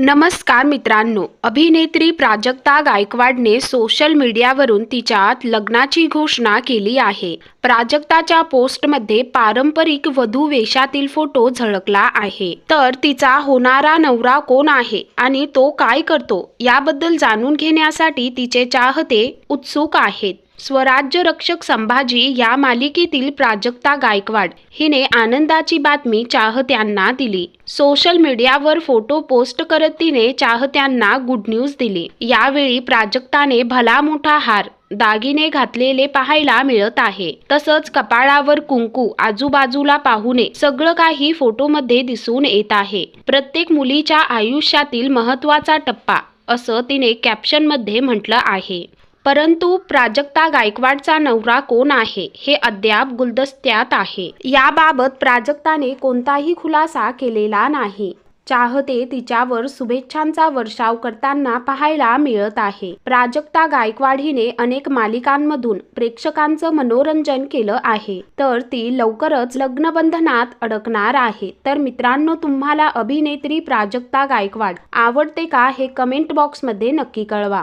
नमस्कार मित्रांनो अभिनेत्री प्राजक्ता गायकवाडने सोशल मीडियावरून तिच्या लग्नाची घोषणा केली आहे. प्राजक्ताच्या पोस्टमध्ये पारंपरिक वधू वेशातील फोटो झळकला आहे. तर तिचा होणारा नवरा कोण आहे आणि तो काय करतो याबद्दल जाणून घेण्यासाठी तिचे चाहते उत्सुक आहेत. स्वराज्य रक्षक संभाजी या मालिकेतील प्राजक्ता गायकवाड. हिने आनंदाची बातमी चाहत्यांना दिली. सोशल मीडियावर फोटो पोस्ट करत तिने चाहत्यांना गुड न्यूज दिली. यावेळी प्राजक्ताने भला मोठा हार दागिने घातलेले पाहायला मिळत आहे. तसंच कपाळावर कुंकू आजूबाजूला पाहुणे सगळं काही फोटोमध्ये दिसून येत आहे. प्रत्येक मुलीच्या आयुष्यातील महत्त्वाचा टप्पा असं तिने कॅप्शनमध्ये म्हटलं आहे. परंतु प्राजक्ता गायकवाडचा नवरा कोण आहे हे अद्याप गुलदस्त्यात आहे. याबाबत प्राजक्ताने कोणताही खुलासा केलेला नाही. चाहते तिच्यावर शुभेच्छांचा वर्षाव करताना पाहायला मिळत आहे. प्राजक्ता गायकवाड हिने अनेक मालिकांमधून प्रेक्षकांचं मनोरंजन केलं आहे. तर ती लवकरच लग्नबंधनात अडकणार आहे. तर मित्रांनो तुम्हाला अभिनेत्री प्राजक्ता गायकवाड आवडते का हे कमेंट बॉक्समध्ये नक्की कळवा.